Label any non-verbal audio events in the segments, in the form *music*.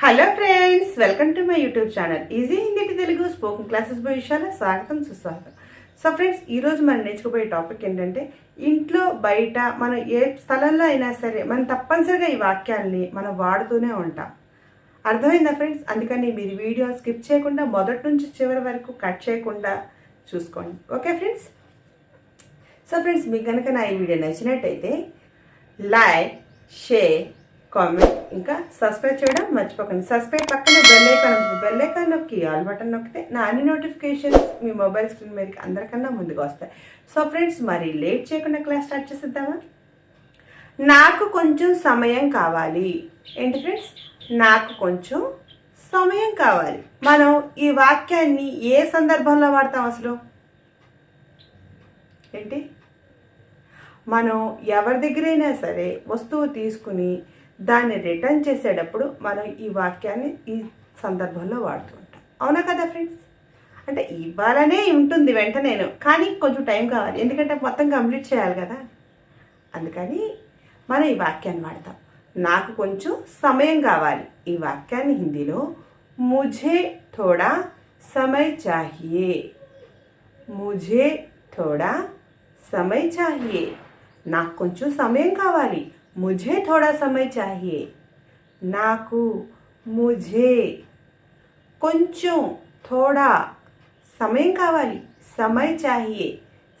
Hello friends welcome to my YouTube channel. Easy Hindi Telugu spoken classes భవిష్యాల స్వాగతం సుస్వాగతం. So friends ఈరోజు మనం నేర్చుకోబోయే topic ఏంటంటే ఇంట్లో బయట మనం ఏ స్థలంలో అయినా సరే మనం తప్పనిసరిగా ఈ వాక్యాల్ని మనం వాడుతూనే ఉంటాం. అర్థమైందా ఫ్రెండ్స్? అందుకని మీరు వీడియో స్కిప్ చేయకుండా మొదటి నుంచి చివరి వరకు కట్ చేయకుండా చూసుకోండి. Okay friends? సో ఫ్రెండ్స్ మీకు కనుక నా ఈ వీడియో నచ్చినట్టయితే లైక్ షేర్ కామెంట్ ఇంకా సబ్స్క్రైబ్ చేయడం మర్చిపోకండి. సబ్స్క్రైబ్ పక్కన బెల్ ఐకాన్ ఉంటుంది బెల్ ఐకాన్ నొక్కి ఆల్ బటన్ నొక్కితే నా అన్ని నోటిఫికేషన్స్ మీ మొబైల్ స్క్రీన్ మీదకి అందరికన్నా ముందుకు వస్తాయి. సో ఫ్రెండ్స్ మరి లేట్ చేయకుండా క్లాస్ స్టార్ట్ చేసేద్దామా? నాకు కొంచెం సమయం కావాలి. ఏంటి ఫ్రెండ్స్ నాకు కొంచెం సమయం కావాలి. మనం ఈ వాక్యాన్ని ఏ సందర్భంలో వాడతాం అసలు? ఏంటి? మనం ఎవరి దగ్గరైనా సరే వస్తువు తీసుకుని దాన్ని రిటర్న్ చేసేటప్పుడు మనం ఈ వాక్యాన్ని ఈ సందర్భంలో వాడుతూ ఉంటాం అవునా కదా ఫ్రెండ్స్? అంటే ఇవ్వాలనే ఉంటుంది వెంట నేను కానీ కొంచెం టైం కావాలి. ఎందుకంటే మొత్తం కంప్లీట్ చేయాలి కదా. అందుకని మనం ఈ వాక్యాన్ని వాడతాం. నాకు కొంచెం సమయం కావాలి. ఈ వాక్యాన్ని హిందీలో ముఝే థోడా సమయ చాహియే. ముఝే థోడా సమయ చాహియే. నాకు కొంచెం సమయం కావాలి. मुझे थोड़ा समय चाहिए। నాకు ముజే కొంచెం థోడా సమయం కావాలి సమయ్ చాహియే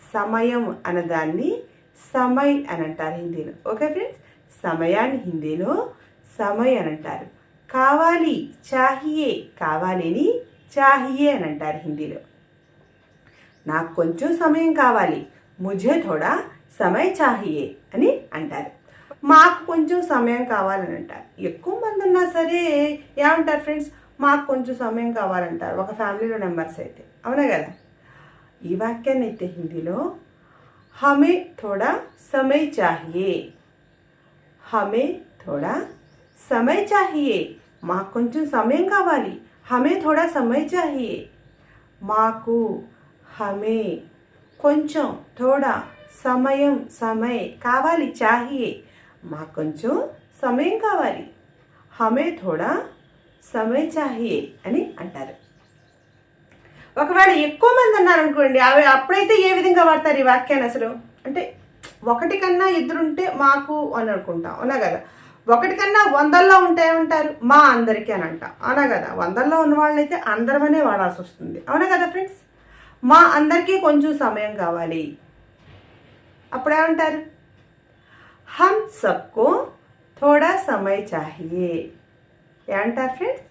సమయం అన్నదాన్ని సమయ్ అని అంటారు హిందీలో ఓకే ఫ్రెండ్స్ సమయాన్ని హిందీలో సమయ్ అని అంటారు కావాలి చాహియే కావాలిని చాహియే అని అంటారు హిందీలో నాకు కొంచెం సమయం కావాలి ముజే థోడా సమయ చాహియే అని అంటారు మాకు కొంచెం సమయం కావాలని అంటారు ఎక్కువ మంది ఉన్నా సరే ఏమంటారు ఫ్రెండ్స్? మాకు కొంచెం సమయం కావాలంటారు. ఒక ఫ్యామిలీలో మెంబర్స్ అయితే. అవునా కదా? ఈ వాక్యాన్ని అయితే హిందీలో హమే థోడా సమయ చాహియే. హమే థోడా సమయ చాహియే. మాకు కొంచెం సమయం కావాలి. హమే థోడా సమయ చాహియే. మాకు హమే కొంచెం థోడా సమయం సమయ కావాలి చాహియే. మాకు కొంచెం సమయం కావాలి. హమే థోడా సమయ చాహియే అని అంటారు. ఒకవేళ ఎక్కువ మంది అన్నారనుకోండి అవి అప్పుడైతే ఏ విధంగా వాడతారు ఈ వాక్యాన్ని అసలు? అంటే ఒకటి కన్నా ఇద్దరుంటే మాకు అని అనుకుంటాం. అవునా కదా? ఒకటి కన్నా వందల్లో ఉంటే ఏమంటారు? మా అందరికీ అని అంట. అవునా కదా? వందల్లో ఉన్న వాళ్ళైతే అందరమనే వాడాల్సి వస్తుంది. అవునా కదా ఫ్రెండ్స్? మా అందరికీ కొంచెం సమయం కావాలి. అప్పుడు ఏమంటారు హమ్ సబ్కో థోడా సమయ చాహియే ఏమంటారు ఫ్రెండ్స్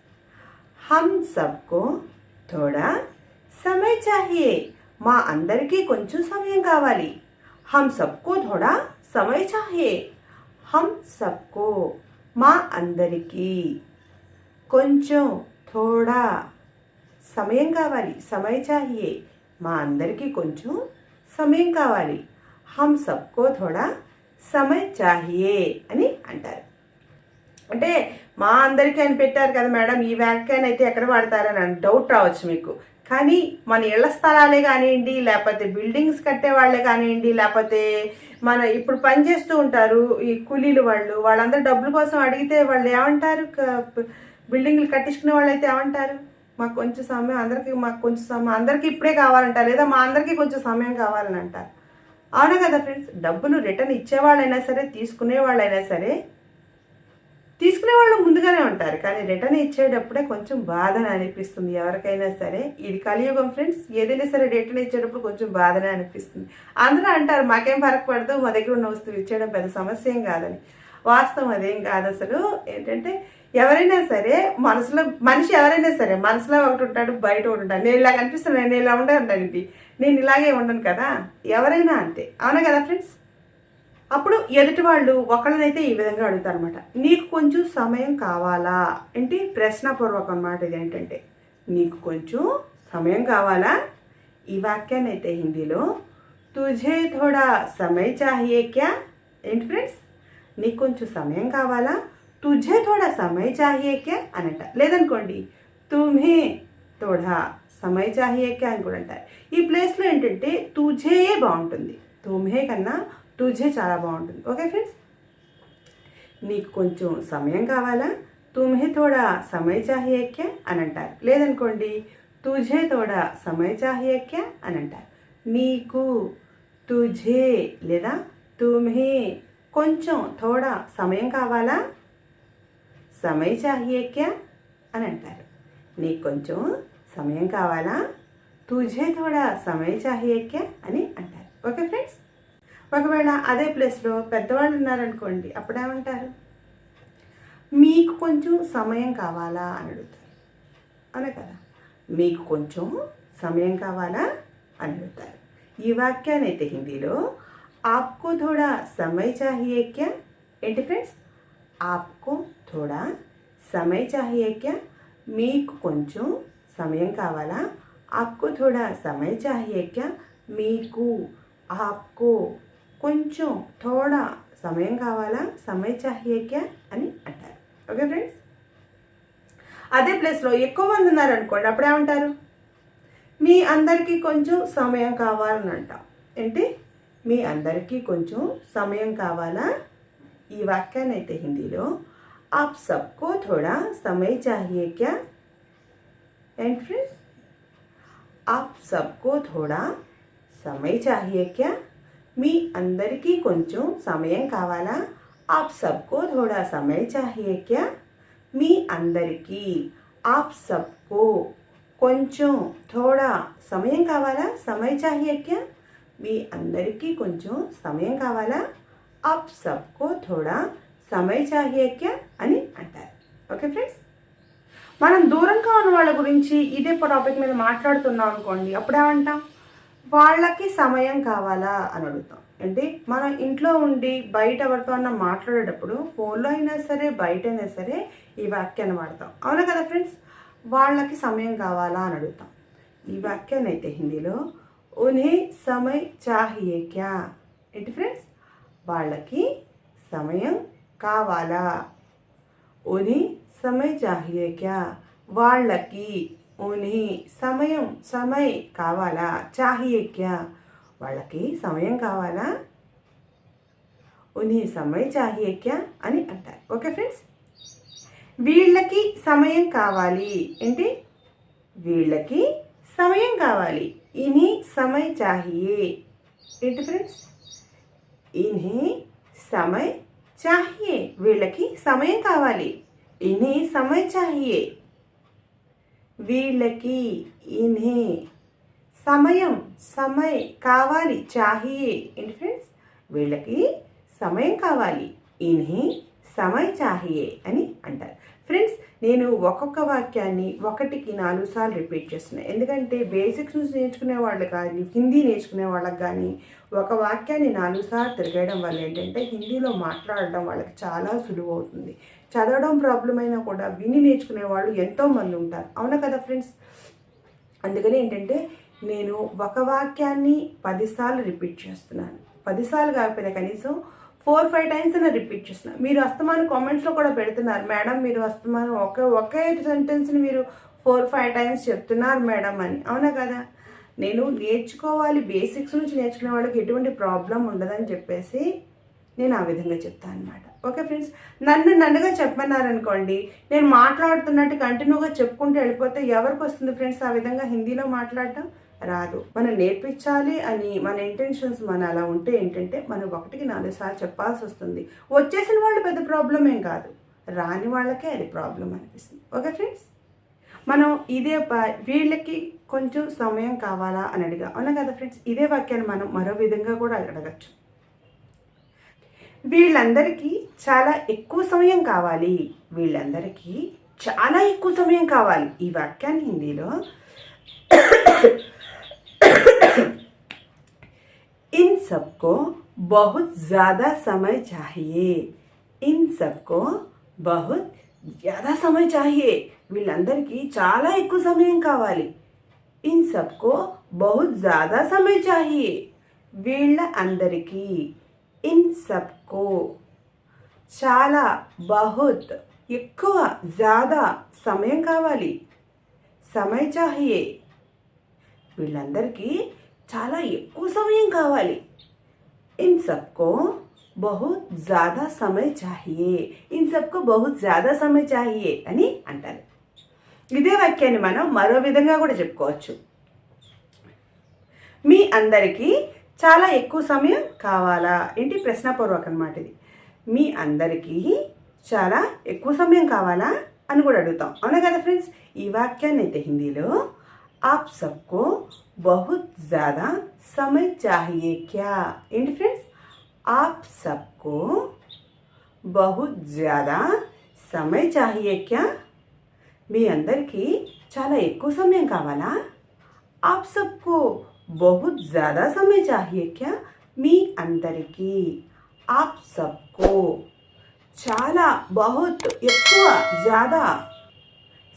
హమ్ సబ్కో థోడా సమయ చాహియే మా అందరికీ కొంచెం సమయం కావాలి హమ్ సబ్కో థోడా సమయ చాహియే హమ్ సబ్కో మా అందరికీ కొంచెం థోడా సమయం కావాలి సమయ చాహియే మా అందరికీ కొంచెం సమయం కావాలి హమ్ సబ్కో థోడా సమయ చాహియే అని అంటారు. అంటే మా అందరికీ అని పెట్టారు కదా మేడం ఈ వ్యాఖ్యాన్ని అయితే ఎక్కడ వాడతారని అని డౌట్ రావచ్చు మీకు. కానీ మన ఇళ్ళ స్థలాలే కానివ్వండి లేకపోతే బిల్డింగ్స్ కట్టే వాళ్ళే కానివ్వండి లేకపోతే మన ఇప్పుడు పని చేస్తూ ఉంటారు ఈ కూలీలు వాళ్ళు వాళ్ళందరూ డబ్బుల కోసం అడిగితే వాళ్ళు ఏమంటారు? బిల్డింగ్లు కట్టించుకునే వాళ్ళు అయితే ఏమంటారు? మాకు కొంచెం సమయం అందరికీ మాకు కొంచెం సమయం అందరికీ ఇప్పుడే కావాలంటారు లేదా మా అందరికీ కొంచెం సమయం కావాలని అంటారు. అవును కదా ఫ్రెండ్స్ డబ్బులు రిటర్న్ ఇచ్చేవాళ్ళైనా సరే తీసుకునే వాళ్ళైనా సరే తీసుకునే వాళ్ళు ముందుగానే ఉంటారు. కానీ రిటర్న్ ఇచ్చేటప్పుడే కొంచెం బాధన అనిపిస్తుంది. ఎవరికైనా సరే ఇది కలియుగం ఫ్రెండ్స్. ఏదైనా సరే రిటర్న్ ఇచ్చేటప్పుడు కొంచెం బాధనే అనిపిస్తుంది. అందరూ అంటారు మాకేం ఫరక్ పడదు మా దగ్గర ఉన్న వస్తువు ఇచ్చేయడం పెద్ద సమస్య ఏం కాదని. వాస్తవం అదేం కాదు అసలు. ఏంటంటే ఎవరైనా సరే మనసులో మనిషి ఎవరైనా సరే మనసులో ఒకటి ఉంటాడు బయట ఒకటి ఉంటాడు. నేను ఇలా కనిపిస్తున్నాను నేను ఇలా ఉండే ఉంటానండి నేను ఇలాగే ఉండను కదా? ఎవరైనా అంతే. అవునా కదా ఫ్రెండ్స్? అప్పుడు ఎదుటి వాళ్ళు ఒకళ్ళనైతే ఈ విధంగా అడుగుతారు అనమాట నీకు కొంచెం సమయం కావాలా? ఏంటి? ప్రశ్నపూర్వకం అన్నమాట ఇది ఏంటంటే నీకు కొంచెం సమయం కావాలా? ఈ వాక్యాన్ని అయితే హిందీలో తుజే థోడా సమయ చాహియే క్యా ఏంటి ఫ్రెండ్స్? నీకు కొంచెం సమయం కావాలా? తుజే తోడా సమయ చాహియే క్యా అని అంటారు లేదనుకోండి తుమ్హే తోడా సమయ చాహియే క్యా అని కూడా అంటారు ఈ ప్లేస్లో ఏంటంటే తుజే బాగుంటుంది తుమ్హే కన్నా తుజే చాలా బాగుంటుంది ఓకే ఫ్రెండ్స్ నీకు కొంచెం సమయం కావాలా తుమ్హే తోడా సమయ చాహియే క్యా అని అంటారు లేదనుకోండి తుజే తోడా సమయ చాహియే క్యా అని అంటారు నీకు తుజే లేదా తుమ్హే కొంచెం తోడా సమయం కావాలా సమయ చాహియేక్యా అని అంటారు. నీకు కొంచెం సమయం కావాలా? తుజే తోడా సమయ చాహియేక్యా అని అంటారు. Okay friends? ఒకవేళ అదే ప్లేస్లో పెద్దవాళ్ళు ఉన్నారనుకోండి అప్పుడేమంటారు మీకు కొంచెం సమయం కావాలా అని అడుగుతారు. అనే కదా? మీకు కొంచెం సమయం కావాలా అని అడుగుతారు. ఈ వాక్యాన్ని అయితే హిందీలో ఆప్కో థోడా సమయ చాహియేక్యా ఏంటి ఫ్రెండ్స్? ఆప్కో థోడా సమయ చాహియే క్యా మీకు కొంచెం సమయం కావాలా? ఆప్కో థోడా సమయ చాహియే క్యా మీకు ఆప్కో కొంచెం థోడా సమయం కావాలా? సమయ చాహియే క్యా అని అంటారు. Okay friends? అదే ప్లేస్లో ఎక్కువ మంది ఉన్నారనుకోండి అప్పుడు ఏమంటారు? మీ అందరికీ కొంచెం సమయం కావాలని అంటాం. ఏంటి? మీ అందరికీ కొంచెం సమయం కావాలా? ఈ వాక్యాన్ని అయితే హిందీలో ఆప్ సబ్కో థోడా సమయ చాహియే క్యా ఏంటి ఫ్రెండ్స్ ఆప్ సబ్కో థోడా సమయ చాహియే క్యా మీ అందరికీ కొంచెం సమయం కావాలా ఆప్ సబ్కో థోడా సమయ చాహియే క్యా మీ అందరికీ ఆప్ సబ్కో కొంచెం థోడా సమయం కావాలా సమయ చాహియే క్యా మీ అందరికీ కొంచెం సమయం కావాలా ఆప్ సబ్కో థోడా సమయ చాహ్యక్య అని అంటారు. ఓకే ఫ్రెండ్స్ మనం దూరంగా ఉన్న వాళ్ళ గురించి ఇదే టాపిక్ మీద మాట్లాడుతున్నాం అనుకోండి అప్పుడేమంటాం వాళ్ళకి సమయం కావాలా అని అడుగుతాం. అంటే మనం ఇంట్లో ఉండి బయట ఎవరితో అన్నా మాట్లాడేటప్పుడు ఫోన్లో అయినా సరే బయట అయినా సరే ఈ వాక్యాన్ని వాడతాం. అవునా కదా ఫ్రెండ్స్ వాళ్ళకి సమయం కావాలా అని అడుగుతాం. ఈ వాక్యాన్ని అయితే హిందీలో ఉనే సమయ్ చాహియే క్యా ఏంటి ఫ్రెండ్స్ వాళ్ళకి సమయం కావాలా? ఉని సమయ చాహియే క్యా? వాళ్ళకి ఉని సమయం సమయ్ కావాలా? చాహియే క్యా? వాళ్ళకి సమయం కావాలా? ఉని సమయ చాహియే క్యా? అని అంటారు. Okay friends? వీళ్ళకి సమయం కావాలి ఏంటి వీళ్ళకి సమయం కావాలి. ఇని సమయ చాహియే ఏంటి ఫ్రెండ్స్? ఇన్హే సమయ చాహియే వీళ్ళకి సమయం కావాలి. ఇన్హే సమయ చాహియే. వీళ్ళకి ఇన్హే సమయం సమయ్ కావాలి చాహియే. ఏంటి ఫ్రెండ్స్ వీళ్ళకి సమయం కావాలి. ఇన్హే సమయ్ చాహియే అని అంటారు. ఫ్రెండ్స్ నేను ఒక్కొక్క వాక్యాన్ని ఒకటికి నాలుగు సార్లు రిపీట్ చేస్తున్నాను ఎందుకంటే బేసిక్స్ నుంచి నేర్చుకునే వాళ్ళు కానీ హిందీ నేర్చుకునే వాళ్ళకి కానీ ఒక వాక్యాన్ని నాలుగు సార్లు తిరగడం వల్ల ఏంటంటే హిందీలో మాట్లాడడం వాళ్ళకి చాలా సులువు అవుతుంది. చదవడం ప్రాబ్లం అయినా కూడా విని నేర్చుకునే వాళ్ళు ఎంతోమంది ఉంటారు. అవునా కదా ఫ్రెండ్స్ అందుకని ఏంటంటే నేను ఒక వాక్యాన్ని పదిసార్లు రిపీట్ చేస్తున్నాను. పదిసార్లు కాకపోయినా కనీసం ఫోర్ ఫైవ్ టైమ్స్ నేను రిపీట్ చేస్తున్నాను మీరు అస్తమాను కామెంట్స్లో కూడా పెడుతున్నారు మేడం మీరు అస్తమాను ఒకే ఒకే సెంటెన్స్ని మీరు ఫోర్ ఫైవ్ టైమ్స్ చెప్తున్నారు మేడం అని. అవునా కదా? నేను నేర్చుకోవాలి బేసిక్స్ నుంచి నేర్చుకునే వాళ్ళకి ఎటువంటి ప్రాబ్లం ఉండదని చెప్పేసి నేను ఆ విధంగా చెప్తాను అనమాట ఓకే ఫ్రెండ్స్? నన్ను నన్నుగా చెప్పన్నారనుకోండి నేను మాట్లాడుతున్నట్టు కంటిన్యూగా చెప్పుకుంటూ వెళ్ళిపోతే ఎవరికి వస్తుంది ఫ్రెండ్స్ ఆ విధంగా హిందీలో మాట్లాడటం? రాదు. మనం నేర్పించాలి అని మన ఇంటెన్షన్స్ మన అలా ఉంటే ఏంటంటే మనం ఒకటికి నాలుగు సార్లు చెప్పాల్సి వస్తుంది. వచ్చేసిన వాళ్ళు పెద్ద ప్రాబ్లం ఏం కాదు. రాని వాళ్ళకే అది ప్రాబ్లం అనిపిస్తుంది. ఓకే ఫ్రెండ్స్ మనం ఇదే వీళ్ళకి కొంచెం సమయం కావాలా అని అడిగా. అవునా కదా ఫ్రెండ్స్ ఇదే వాక్యాన్ని మనం మరో విధంగా కూడా అడగచ్చు. వీళ్ళందరికీ చాలా ఎక్కువ సమయం కావాలి. వీళ్ళందరికీ చాలా ఎక్కువ సమయం కావాలి. ఈ వాక్యాన్ని హిందీలో इन सबको बहुत ज़्यादा समय चाहिए इन सबको बहुत ज़्यादा समय चाहिए వీళ్ళందరికీ చాలా ఎక్కువ సమయం కావాలి ఇన్ సబ్కో బహుత్ జ్యాదా సమయ చాహియే వీళ్ళ అందరికీ ఇన్ సబ్కో చాలా బహుత్ ఎక్కువ జ్యాదా సమయం కావాలి సమయ చాహియే వీళ్ళందరికీ చాలా ఎక్కువ సమయం కావాలి. ఇన్ సబ్కో బహుత్ జ్యాదా సమయ చాహియే ఇన్ సబ్కో బహుత్ జ్యాదా సమయ చాహియే అని అంటారు. ఇదే వాక్యాన్ని మనం మరో విధంగా కూడా చెప్పుకోవచ్చు. మీ అందరికీ చాలా ఎక్కువ సమయం కావాలా? ఏంటి ప్రశ్నపూర్వక అనమాట ఇది మీ అందరికీ చాలా ఎక్కువ సమయం కావాలా? అని కూడా అడుగుతాం. అవునా కదా ఫ్రెండ్స్? ఈ వాక్యాన్ని అయితే హిందీలో ఆప్ సబ్కో బహుత్ జ్యాదా సమయ చాహియే క్యా ఏంటి ఫ్రెండ్స్? ఆప్ సబ్కో బహుత్ జాదా సమయ చాహియే క్యా మీ అందరికీ చాలా ఎక్కువ సమయం కావాలా? ఆప్ సబ్కో బహుత్ జ్యాదా సమయ చాహియే క్యా మీ అందరికీ ఆప్ సబ్కో చాలా బహుత్ ఎక్కువ జ్యాదా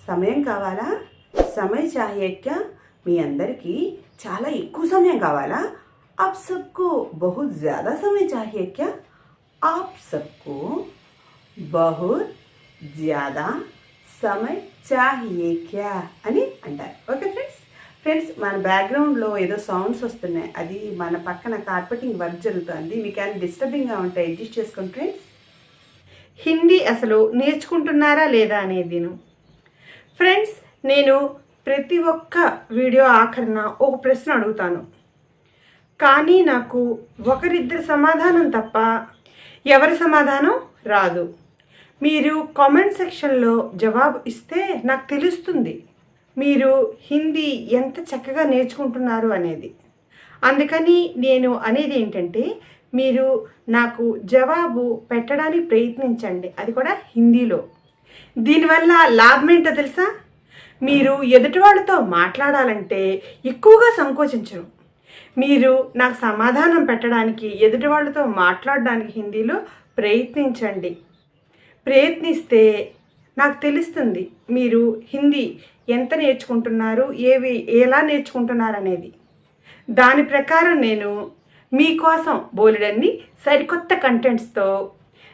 సమయం కావాలా? సమయ చాహియే మీ అందరికీ చాలా ఎక్కువ సమయం కావాలా? ఆప్ సబ్కో బహుత్ జాదా సమయ చాహియే క్యా ఆప్ సబ్కో బహుత్ జాదా సమయ్ చాహియే క్యా అని అంటారు. Okay friends? ఫ్రెండ్స్ మన బ్యాక్గ్రౌండ్లో ఏదో సౌండ్స్ వస్తున్నాయి. అది మన పక్కన కార్పెటింగ్ వర్క్ జరుగుతుంది. మీకు ఏమైనా డిస్టర్బింగ్గా ఉంటాయి అడ్జస్ట్ చేసుకోండి ఫ్రెండ్స్. హిందీ అసలు నేర్చుకుంటున్నారా లేదా అనేది నేను. ఫ్రెండ్స్ నేను ప్రతి ఒక్క వీడియో ఆఖరిన ఒక ప్రశ్న అడుగుతాను. కానీ నాకు ఒకరిద్దరు సమాధానం తప్ప ఎవరి సమాధానం రాదు. మీరు కామెంట్ సెక్షన్లో జవాబు ఇస్తే నాకు తెలుస్తుంది మీరు హిందీ ఎంత చక్కగా నేర్చుకుంటున్నారు అనేది. అందుకని నేను అనేది ఏంటంటే మీరు నాకు జవాబు పెట్టడానికి ప్రయత్నించండి. అది కూడా హిందీలో. దీనివల్ల లాభం ఏంటో తెలుసా? మీరు ఎదుటి వాళ్ళతో మాట్లాడాలంటే ఎక్కువగా సంకోచించరు. మీరు నాకు సమాధానం పెట్టడానికి ఎదుటి వాళ్ళతో మాట్లాడడానికి హిందీలో ప్రయత్నించండి. ప్రయత్నిస్తే నాకు తెలుస్తుంది మీరు హిందీ ఎంత నేర్చుకుంటున్నారు ఏవి ఎలా నేర్చుకుంటున్నారు అనేది. దాని ప్రకారం నేను మీకోసం బోలెడన్ని సరికొత్త కంటెంట్స్తో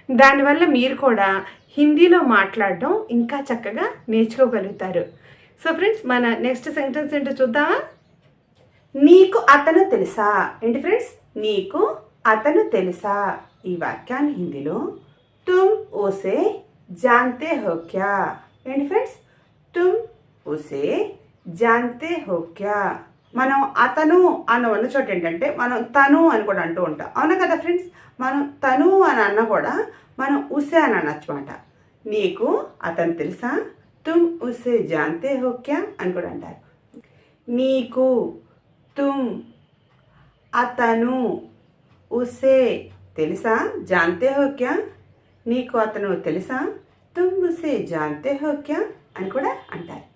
దానివల్ల మీరు కూడా హిందీలో మాట్లాడడం ఇంకా చక్కగా నేర్చుకోగలుగుతారు. సో ఫ్రెండ్స్ మన నెక్స్ట్ సెంటెన్స్ ఏంటో చూద్దామా? నీకు అతను తెలుసా? ఏంటి ఫ్రెండ్స్ నీకు అతను తెలుసా? ఈ వాక్యాన్ని హిందీలో తుమ్ ఓసే జాంతే హో క్యా? ఏంటి ఫ్రెండ్స్ తుమ్ ఓసే జాంతే హో క్యా? మనం అతను అన్న ఉన్న చోట ఏంటంటే మనం తను అని కూడా అంటూ ఉంటాం. అవునా కదా ఫ్రెండ్స్? మనం తను అని అన్న కూడా మనం ఉసే అని అనొచ్చు మాట. నీకు అతను తెలుసా? తుమ్ ఉసే జాంతే హో క్యా అని కూడా అంటారు. నీకు తుమ్ అతను ఉసే తెలుసా? జాంతే హో క్యా? నీకు అతను తెలుసా? తుమ్ ఉసే జాంతే హో క్యా అని కూడా అంటారు.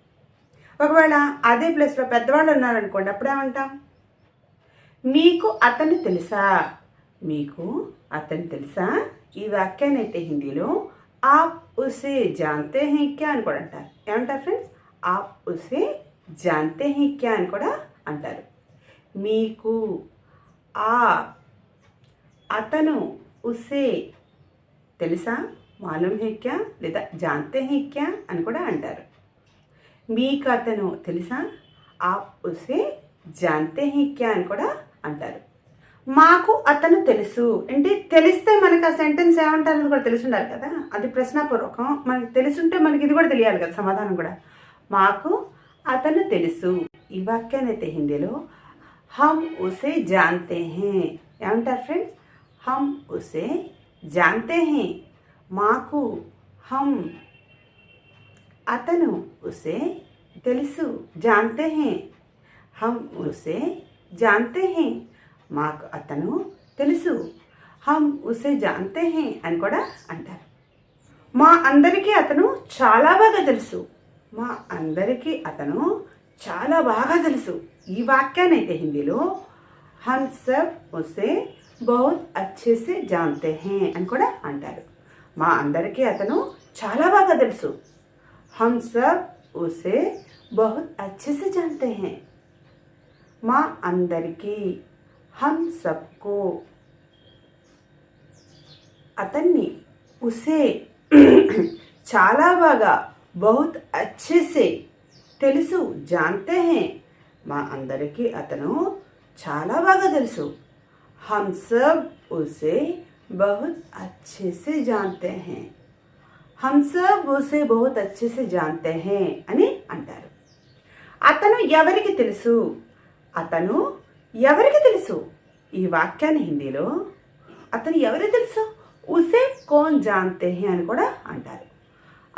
ఒకవేళ అదే ప్లేస్లో పెద్దవాళ్ళు ఉన్నారనుకోండి అప్పుడేమంటాం? మీకు అతను తెలుసా? మీకు అతను తెలుసా? ఈ వాక్యాన్ని హిందీలో ఆప్ ఉసే జాంతే హీ క్యా అని కూడా అంటారు. ఏమంటారు ఫ్రెండ్స్ ఆప్ ఉసే జాంతే హీ క్యా అని కూడా అంటారు. మీకు ఆ అతను ఉసే తెలుసా? మాలూమ్ హే క్యా? లేదా జాంతే హే క్యా? అని కూడా అంటారు. మీకు అతను తెలుసా? ఆప్ ఉసే జాంతే హీ క్యా అని కూడా అంటారు. మాకు అతను తెలుసు. అంటే తెలిస్తే మనకి ఆ సెంటెన్స్ ఏమంటారని కూడా తెలిసి ఉండాలి కదా? అది ప్రశ్నాపూర్వకం. మనకి తెలుసుంటే మనకి ఇది కూడా తెలియాలి కదా? సమాధానం కూడా. మాకు అతను తెలుసు. ఈ వాక్యాన్ని అయితే హిందీలో హమ్ ఉసే జాంతే హే ఏమంటారు ఫ్రెండ్స్ హమ్ ఉసే జాంతే హే మాకు హమ్ అతను ఉసే తెలుసు జాంతే హే. హమ్ ఉసే జాంతే హే. మాకు అతను తెలుసు. హమ్ ఉసే జాంతే హే అని కూడా అంటారు. మా అందరికీ అతను చాలా బాగా తెలుసు. మా అందరికీ అతను చాలా బాగా తెలుసు. ఈ వాక్యాన్ని అయితే హిందీలో హమ్ సబ్ ఉసే బహుత్ అచ్చేసే జాంతే హే అని కూడా అంటారు. మా అందరికీ అతను చాలా బాగా తెలుసు. हम सब उसे बहुत अच्छे से जानते हैं మా అందరికీ హమ్ సబ్కో అతన్ని ఉసే *clears throat* చాలా బాగా బహుత్ అచ్చే సే తెలుసు జాంతే హే మా అందరికీ అతను చాలా బాగా తెలుసు హమ్ సబ్ ఉసే बहुत अच्छे से जानते హం సబ్ ఉసే బహుత్ అచ్చేసి జాంతే అని అంటారు. అతను ఎవరికి తెలుసు? అతను ఎవరికి తెలుసు? ఈ వాక్యాన్ని హిందీలో అతను ఎవరికి తెలుసు? ఉసే కోన్ జాంతే అని కూడా అంటారు.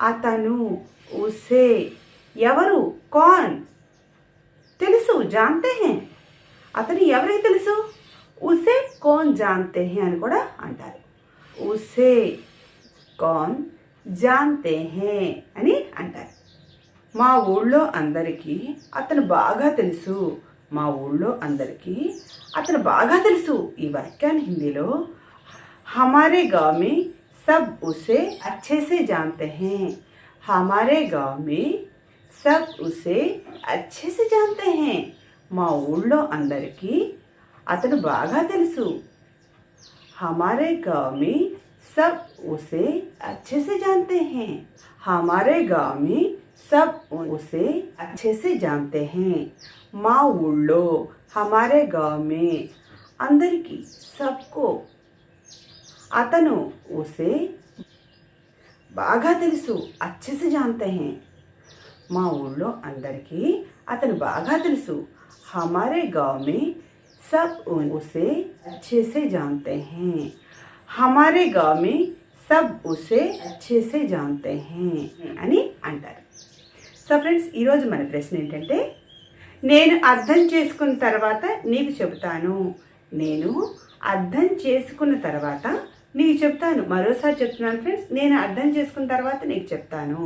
అతను ఉసే ఎవరు? కోన్. తెలుసు జాంతే అతను ఎవరికి తెలుసు? ఉసే కోన్ జాంతే అని కూడా అంటారు. ఉసే కోన్ జాన్తే హే అని అంటారు మా ఊళ్ళో అందరికీ అతను బాగా తెలుసు మా ఊళ్ళో అందరికీ అతను బాగా తెలుసు ఈ వాక్యాన్ని హిందీలో हमारे गांव में सब उसे अच्छे से जानते हैं हमारे गांव में सब उसे अच्छे से जानते हैं మా ఊళ్ళో అందరికీ అతను బాగా తెలుసు हमारे गांव में सब उसे अच्छे से जानते हैं हमारे गांव में सब उसे अच्छे से जानते हैं మా ఊళ్ళో हमारे गांव में అందరికీ सबको అతను ఉసే బాగా తెలుసు అచ్చేసి జాంతే హే మా ఊళ్ళో అందరికీ అతను బాగా తెలుసు హమారే గావ్ మే సబ్ ఉసే अच्छे से जानते हैं हमारे गांव సబ్ ఉసే అచ్చేసే జాంతే హే అని అంటారు. సో ఫ్రెండ్స్ ఈరోజు మన ప్రశ్న ఏంటంటే నేను అర్థం చేసుకున్న తర్వాత నీకు చెబుతాను. నేను అర్థం చేసుకున్న తర్వాత నీకు చెప్తాను మరోసారి చెప్తున్నాను ఫ్రెండ్స్ నేను అర్థం చేసుకున్న తర్వాత నీకు చెప్తాను.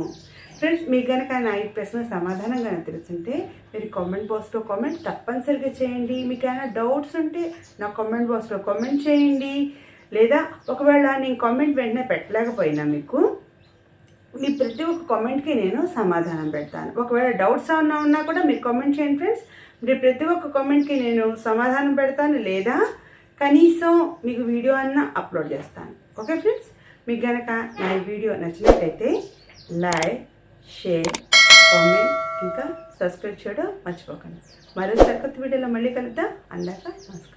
ఫ్రెండ్స్ మీకు కనుక నా ఈ ప్రశ్న సమాధానం కనుక తెలుసుంటే మీరు కామెంట్ బాక్స్లో కామెంట్ తప్పనిసరిగా చేయండి. మీకు ఏమైనా డౌట్స్ ఉంటే నా కామెంట్ బాక్స్లో కామెంట్ చేయండి. లేదా ఒకవేళ నేను కామెంట్ వెంటనే పెట్టలేకపోయినా మీకు మీ ప్రతి ఒక్క కామెంట్కి నేను సమాధానం పెడతాను. ఒకవేళ డౌట్స్ ఏమన్నా ఉన్నా కూడా మీరు కామెంట్ చేయండి ఫ్రెండ్స్ మీరు ప్రతి ఒక్క కామెంట్కి నేను సమాధానం పెడతాను లేదా కనీసం మీకు వీడియో అన్న అప్లోడ్ చేస్తాను. ఓకే ఫ్రెండ్స్ మీకు కనుక నా వీడియో నచ్చినట్లయితే లైక్ షేర్ కామెంట్ ఇంకా సబ్స్క్రైబ్ చేయడం మర్చిపోకండి. మరో సరికొత్త వీడియోలో మళ్ళీ కలుద్దాం. అందాక నమస్కారం.